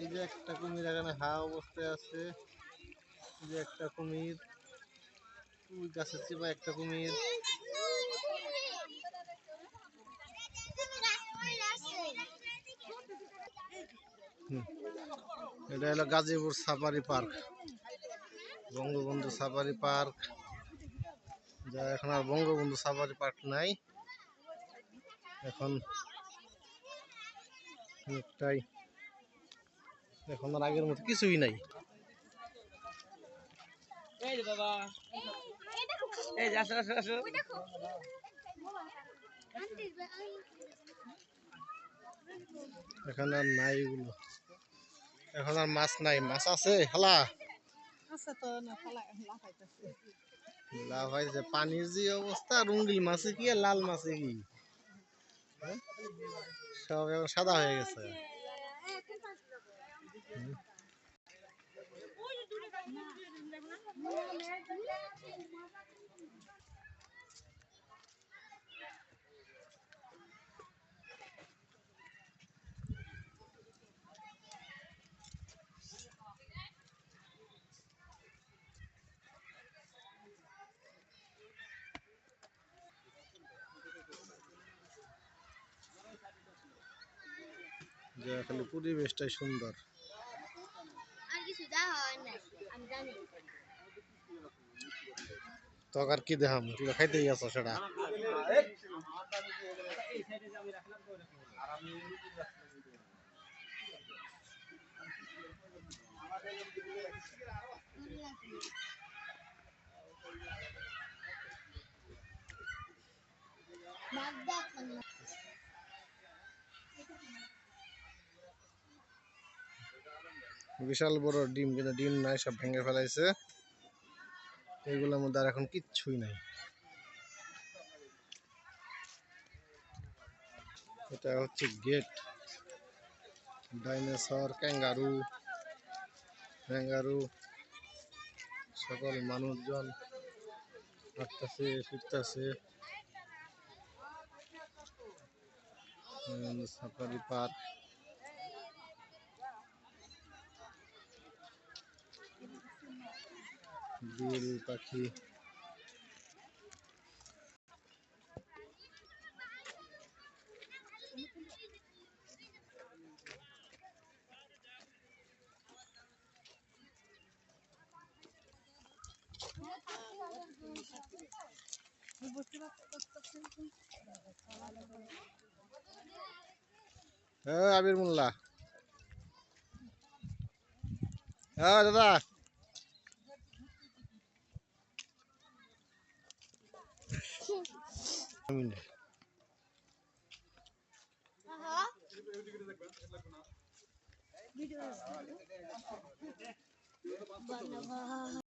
এই যে একটা কুমির এখানে হা অবস্থায় আছে। এই যে একটা কুমির। গাছের চিপা একটা কুমির। এটা হলো Gazipur safari park. Bangabandhu safari park. যা এখন আর বঙ্গবন্ধু সাফারি পার্ক নাই। এখন অনেকটাই এখন আর আগের মতো কিছুই নাই। এই যে বাবা। এই আসো আসো আসো। এখন আর নাই এগুলো। এখন আর মাছ নাই। মাছ আছে? হালা আছে তো না ফালা লাফাইতেছে। লাভ হয়েছে পানির যে অবস্থা রুঙ্গিল মাছে কি আর লাল মাছে কি? হ্যাঁ? সব এখন সাদা হয়ে গেছে। যে খালি পরিবেশটাই সুন্দর। তখন আর কি দেখাম তুই তো খাইতেই আছো সেটা মাছ বিশাল বড় ডিম, কিন্তু ডিম নাই, সব ভেঙে ফেলাইছে। এগুলোর মধ্যে আর এখন কিচ্ছুই নাই। এটা হচ্ছে গেট। Dinosaur, kangaroo kangaroo. সকল মানুষজন হাঁটতেছে, ফিরতেছে। Safari park. বিল পাখি। হ্যাঁ আবির মোল্লা। হ্যাঁ দাদা। Aha. Bana bak.